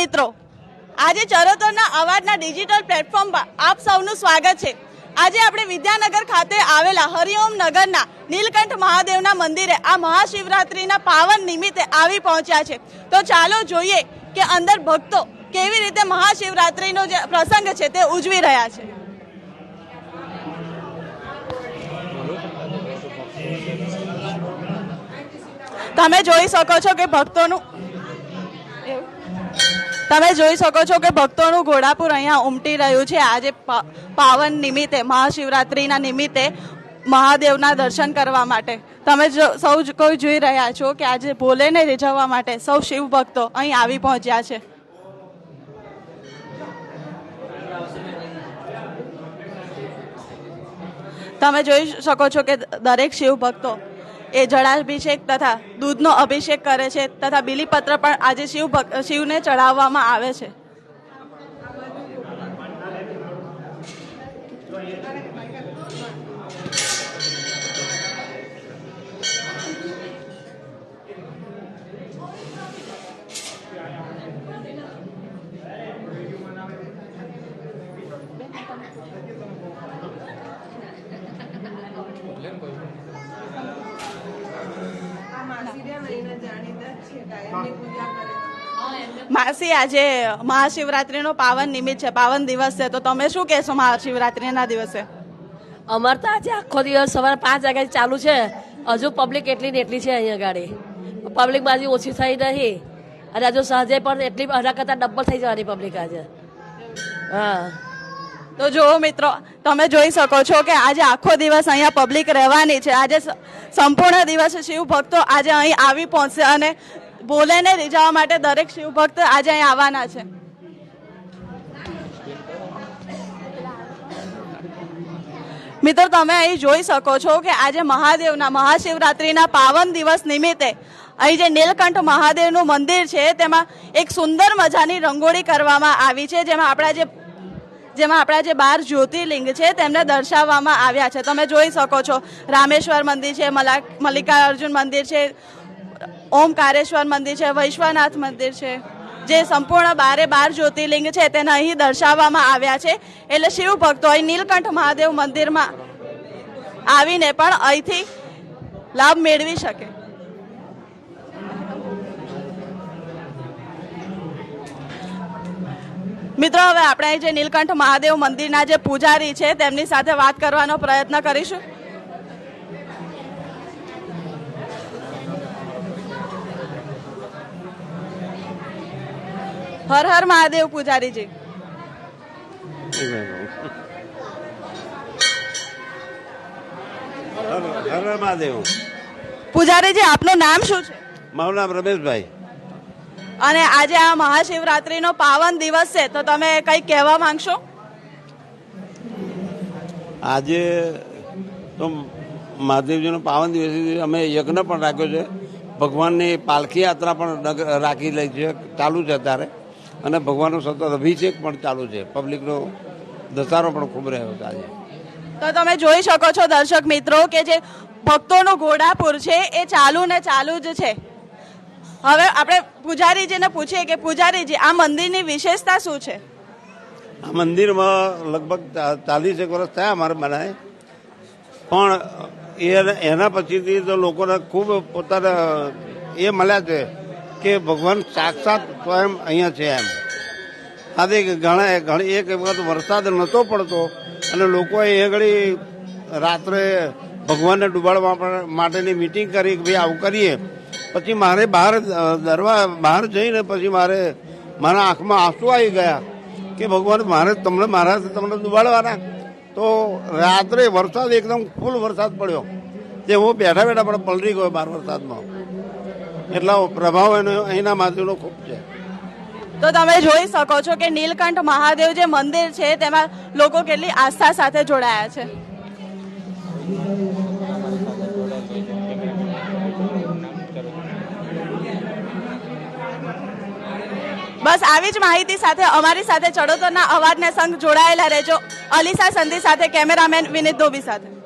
મિત્રો, આજે ચરોતરના અવાજના ડિજિટલ પ્લેટફોર્મ આપ સૌનું સ્વાગત છે. આજે આપણે વિદ્યાનગર ખાતે આવેલા હરિઓમ નગરના નીલકંઠ મહાદેવના મંદિરે આ મહાશિવરાત્રિના પાવન નિમિત્તે આવી પહોંચ્યા છે. તો ચાલો જોઈએ કે અંદર ભક્તો કેવી રીતે મહાશિવરાત્રિનો જે પ્રસંગ છે તે ઉજવી રહ્યા છે. તમે જોઈ શકો છો કે ભક્તોનું તમે જોઈ શકો છો કે ભક્તોનું ઘોડાપુર અહીંયા ઉમટી રહ્યું છે. આજે પાવન નિમિત્તે, મહાશિવરાત્રિના નિમિત્તે મહાદેવના દર્શન કરવા માટે. તમે સૌ કોઈ જોઈ રહ્યા છો કે આજે ભોલેને રીઝવવા માટે સૌ શિવ ભક્તો અહીં આવી પહોંચ્યા છે. તમે જોઈ શકો છો કે દરેક શિવ ભક્તો એ જળાભિષેક તથા દૂધનો અભિષેક કરે છે તથા બિલીપત્ર પણ આજે શિવ શિવને ચડાવવામાં આવે છે. માસી આજે મહાશિવરાત્રિનો પાવન નિમિત્ત છે પાવન દિવસ છે. તો તમે શું કહેશો મહાશિવરાત્રિના દિવસે? અમાર તો આજે આખો દિવસ સવારે પાંચ વાગ્યાથી ચાલુ છે. હજુ પબ્લિક એટલી ને એટલી છે અહીંયા ગાડી. પબ્લિક બાજુ ઓછી થઈ નહીં. અને હજુ સહજે પણ એટલી અઢા કરતાં ડબલ થઈ જવાની પબ્લિક આજે. હા. તો જુઓ મિત્રો, તમે જોઈ શકો છો કે આજે આખો દિવસ અહીંયા પબ્લિક રહેવાની છે. આજે સંપૂર્ણ દિવસ શિવ ભક્તો આજે અહીં આવી પહોંચશે અને ભોલેને રીઝાવવા માટે દરેક શિવ ભક્ત આજે અહીં આવવાના છે. મિત્રો, તમે અહીં જોઈ શકો છો કે આજે મહાદેવના, મહાશિવરાત્રિના પાવન દિવસ નિમિત્તે અહીં જે નીલકંઠ મહાદેવનું મંદિર છે, તેમાં એક સુંદર મજાની રંગોળી કરવામાં આવી છે, જેમાં આપણા જે જેમાં આપણા જે બાર જ્યોતિર્લિંગ છે તેમને દર્શાવવામાં આવ્યા છે. તમે જોઈ શકો છો, રામેશ્વર મંદિર છે, મલા, મલ્લિકાર્જુન મંદિર છે, ઓમકારેશ્વર મંદિર છે, વૈશ્વનાથ મંદિર છે. જે સંપૂર્ણ બારે બાર જ્યોતિર્લિંગ છે તેને અહીં દર્શાવવામાં આવ્યા છે. એટલે શિવ ભક્તો અહીં નીલકંઠ મહાદેવ મંદિરમાં આવીને પણ અહીંથી લાભ મેળવી શકે. મિત્રો હવે આપણે જે નીલકંઠ મહાદેવ મંદિરના જે પૂજારી છે તેમની સાથે વાત કરવાનો પ્રયત્ન કરીશું. હર હર મહાદેવ પૂજારીજી. હર હર મહાદેવ. પૂજારીજી આપનું નામ શું છે? મારું નામ રમેશભાઈ. અને આજે આ મહાશિવરાત્રિનો પાવન દિવસ છે તો તમે કંઈ કહેવા માંગશો? આજે તો મહાદેવજીનો પાવન દિવસ અમે યજ્ઞ પણ રાખ્યો છે. ભગવાનની પાલખી યાત્રા પણ રાખી લઈ છે ચાલુ છે અત્યારે. અને ભગવાનનો સતત અભિષેક પણ ચાલુ છે. પબ્લિકનો દસારો પણ ખૂબ રહ્યો છે આજે. તો તમે જોઈ શકો છો દર્શક મિત્રો કે જે ભક્તોનો ઘોડાપુર છે એ ચાલુ ને ચાલુ જ છે. હવે આપણે પૂજારીજીને પૂછીએ કે પૂજારીજી, આ મંદિરની વિશેષતા શું છે? આ મંદિરમાં લગભગ ચા- ચાલીસેક વર્ષ થયા અમારે બનાવે પણ એના પછીથી તો લોકોને ખૂબ પોતાના, એ મળ્યા છે કે ભગવાન સાક્ષાત સ્વયં અહીંયા છે એમ. આજે ઘણા, ઘણી એક વખત વરસાદ નહોતો પડતો અને લોકોએ એ ઘડી રાત્રે ભગવાનને ડૂબાડવા માટેની મિટિંગ કરી કે ભાઈ આવું કરીએ. પછી મારે બહાર દરવા, બહાર જઈને પછી મારે, મારા આંખમાં આંસુ આવી ગયા કે ભગવાન, મારે તમને, મારા તમને દુબાડવાના. તો રાત્રે વરસાદ એકદમ ફૂલ વરસાદ પડ્યો. તે હું બેઠા બેઠા પણ પલરી ગયો બાર વરસાદમાં. એટલા પ્રભાવ એનો અહીંના માધ્યમનો ખૂબ છે. તો તમે જોઈ શકો છો કે નીલકંઠ મહાદેવ જે મંદિર છે, તેમાં લોકો કેટલી આસ્થા સાથે જોડાયા છે. બસ આવી જ માહિતી સાથે અમારી સાથે ચડોતરના અવાજને સંગ જોડાયેલા રહેજો. અલીસા સંધિ સાથે કેમેરામેન વિનીત ધોબી સાથે.